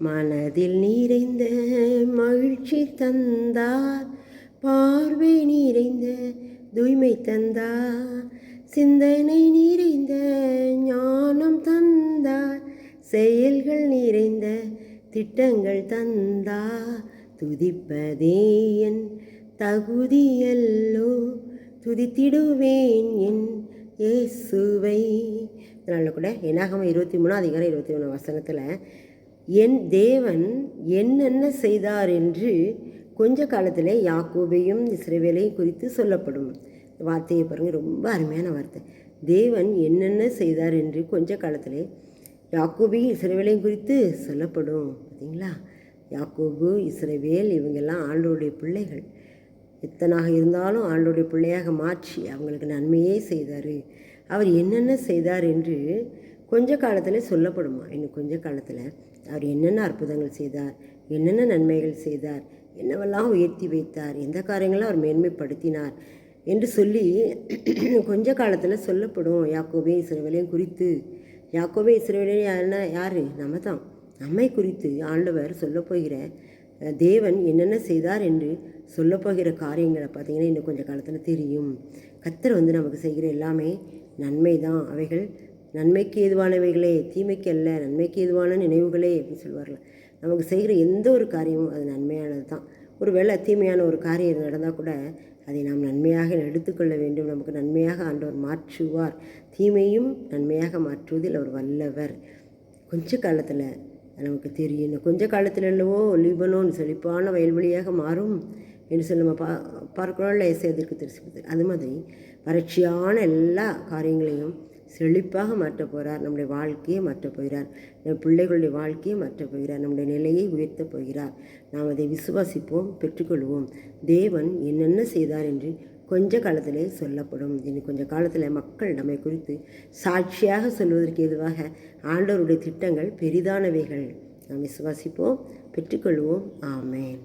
மனதில் நிறைந்த மகிழ்ச்சி தந்தார். பார்வை நிறைந்த தூய்மை தந்தார். சிந்தனை நிறைந்த ஞானம் தந்தார். செயல்கள் நிறைந்த திட்டங்கள் தந்தார். துதிப்பதே என் தகுதியல்லோ துதித்திடுவேன் என் இயேசுவை. இதனால் கூட என்னாகம இருபத்தி மூணு அதிகாரம் இருபத்தி மூணு வசனத்தில் என் தேவன் என்னென்ன செய்தார் என்று கொஞ்ச காலத்தில் யாக்கோபையும் இஸ்ரேவேலையும் குறித்து சொல்லப்படும். வார்த்தையை பாருங்கள் ரொம்ப அருமையான வார்த்தை. தேவன் என்னென்ன செய்தார் என்று கொஞ்ச காலத்தில் யாக்கோபையும் இஸ்ரேவேலையும் குறித்து சொல்லப்படும் பார்த்தீங்களா? யாக்கோபு இஸ்ரேவேல் இவங்கெல்லாம் ஆண்டோடைய பிள்ளைகள். எத்தனாக இருந்தாலும் ஆண்டோடைய பிள்ளையாக மாற்றி அவங்களுக்கு நன்மையே செய்தார். அவர் என்னென்ன செய்தார் என்று கொஞ்ச காலத்தில் சொல்லப்படுமா? இன்னும் கொஞ்ச காலத்தில் அவர் என்னென்ன அற்புதங்கள் செய்தார் என்னென்ன நன்மைகள் செய்தார் என்னவெல்லாம் உயர்த்தி வைத்தார் எந்த காரியங்களும் அவர் மேன்மைப்படுத்தினார் என்று சொல்லி கொஞ்ச காலத்தில் சொல்லப்படும். யாக்கோவே இஸ்ரவேலையும் குறித்து. யாக்கோவே இஸ்ரவேலையும் யாருன்னா யார்? நம்ம தான் நம்மை குறித்து ஆண்டவர் சொல்லப்போகிற தேவன் என்னென்ன செய்தார் என்று சொல்லப்போகிற காரியங்களை பார்த்தீங்கன்னா இன்னும் கொஞ்சம் காலத்தில் தெரியும். கத்தர் வந்து நமக்கு செய்கிற எல்லாமே நன்மை தான் அவைகள் நன்மைக்கு ஏதுவானவைகளே தீமைக்கு அல்ல நன்மைக்கு ஏதுவான நினைவுகளே அப்படின்னு சொல்லுவார்கள் நமக்கு செய்கிற எந்த ஒரு காரியமும் அது நன்மையானது தான். ஒரு வேளை தீமையான ஒரு காரியம் நடந்தால் கூட அதை நாம் நன்மையாக எடுத்துக்கொள்ள வேண்டும். நமக்கு நன்மையாக ஆண்டவர் மாற்றுவார். தீமையும் நன்மையாக மாற்றுவதில் அவர் வல்லவர். கொஞ்ச காலத்தில் நமக்கு தெரியும். கொஞ்ச காலத்தில் அல்லவோ லிபனோன் செழிப்பான வயல்வெளியாக மாறும் என்று சொல்லி நம்ம பா பார்க்கிறோம்ல இசையதற்கு தெரிவிப்பது அது மாதிரி வறட்சியான எல்லா காரியங்களையும் செழிப்பாக மாற்றப் போகிறார். நம்முடைய வாழ்க்கையை மாற்றப் போகிறார். நம் பிள்ளைகளுடைய வாழ்க்கையை மாற்றப் போகிறார். நம்முடைய நிலையை உயர்த்தப் போகிறார். நாம் அதை விசுவாசிப்போம் பெற்றுக்கொள்வோம். தேவன் என்னென்ன செய்தார் என்று கொஞ்ச காலத்திலே சொல்லப்படும். இனி கொஞ்ச காலத்தில் மக்கள் நம்மை குறித்து சாட்சியாக சொல்வதற்கு எதுவாக ஆண்டவருடைய திட்டங்கள் பெரிதானவைகள். நாம் விசுவாசிப்போம் பெற்றுக்கொள்வோம். ஆமேன்.